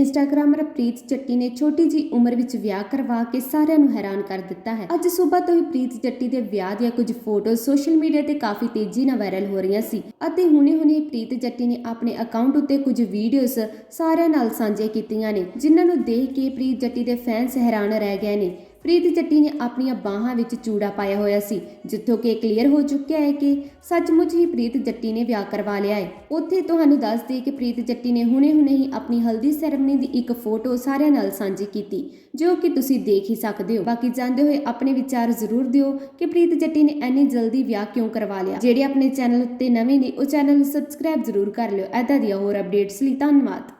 ਇੰਸਟਾਗ੍ਰਾਮਰ ਪ੍ਰੀਤ ਜੱਟੀ ਨੇ ਛੋਟੀ ਜੀ ਉਮਰ ਵਿੱਚ ਵਿਆਹ ਕਰਵਾ ਕੇ ਸਾਰਿਆਂ ਨੂੰ ਹੈਰਾਨ ਕਰ ਦਿੱਤਾ ਹੈ। ਅੱਜ ਸਵੇਰ ਤੋਂ ਹੀ ਪ੍ਰੀਤ ਜੱਟੀ ਦੇ ਵਿਆਹ ਦੀਆਂ ਕੁਝ ਫੋਟੋ ਸੋਸ਼ਲ ਮੀਡੀਆ ਤੇ ਕਾਫੀ ਤੇਜ਼ੀ ਨਾਲ ਵਾਇਰਲ ਹੋ ਰਹੀਆਂ ਸੀ ਅਤੇ ਹੁਣੇ-ਹੁਣੇ ਪ੍ਰੀਤ ਜੱਟੀ ਨੇ ਆਪਣੇ ਅਕਾਊਂਟ ਉੱਤੇ ਕੁਝ ਵੀਡੀਓਜ਼ ਸਾਰਿਆਂ ਨਾਲ ਸਾਂਝੇ ਕੀਤੀਆਂ ਨੇ, ਜਿਨ੍ਹਾਂ ਨੂੰ ਦੇਖ ਕੇ ਪ੍ਰੀਤ ਜੱਟੀ ਦੇ ਫੈਨਸ ਹੈਰਾਨ ਰਹਿ ਗਏ ਨੇ। ਪ੍ਰੀਤ ਜੱਟੀ ਨੇ ਆਪਣੀਆਂ ਬਾਹਾਂ ਵਿੱਚ ਚੂੜਾ ਪਾਇਆ ਹੋਇਆ ਸੀ, ਜਿੱਥੋਂ ਕਿ ਕਲੀਅਰ ਹੋ ਚੁੱਕਿਆ ਹੈ ਕਿ ਸੱਚਮੁੱਚ ਹੀ ਪ੍ਰੀਤ ਜੱਟੀ ਨੇ ਵਿਆਹ ਕਰਵਾ ਲਿਆ ਹੈ। ਉੱਥੇ ਤੁਹਾਨੂੰ ਦੱਸ ਦਈਏ ਕਿ ਪ੍ਰੀਤ ਜੱਟੀ ਨੇ ਹੁਣੇ-ਹੁਣੇ ਹੀ ਆਪਣੀ ਹਲਦੀ ਸੈਰੇਮਨੀ ਦੀ ਇੱਕ ਫੋਟੋ ਸਾਰਿਆਂ ਨਾਲ ਸਾਂਝੀ ਕੀਤੀ, ਜੋ ਕਿ ਤੁਸੀਂ ਦੇਖ ਹੀ ਸਕਦੇ ਹੋ। ਬਾਕੀ ਜਾਂਦੇ ਹੋਏ ਆਪਣੇ ਵਿਚਾਰ ਜ਼ਰੂਰ ਦਿਓ ਕਿ ਪ੍ਰੀਤ ਜੱਟੀ ਨੇ ਇੰਨੀ ਜਲਦੀ ਵਿਆਹ ਕਿਉਂ ਕਰਵਾ ਲਿਆ। ਜਿਹੜੇ ਆਪਣੇ ਚੈਨਲ ਉੱਤੇ ਨਵੇਂ ਨੇ, ਉਹ ਚੈਨਲ ਨੂੰ ਸਬਸਕ੍ਰਾਈਬ ਜ਼ਰੂਰ ਕਰ ਲਿਓ। ਐਦਾਂ ਦੀਆਂ ਹੋਰ ਅਪਡੇਟਸ ਲਈ ਧੰਨਵਾਦ।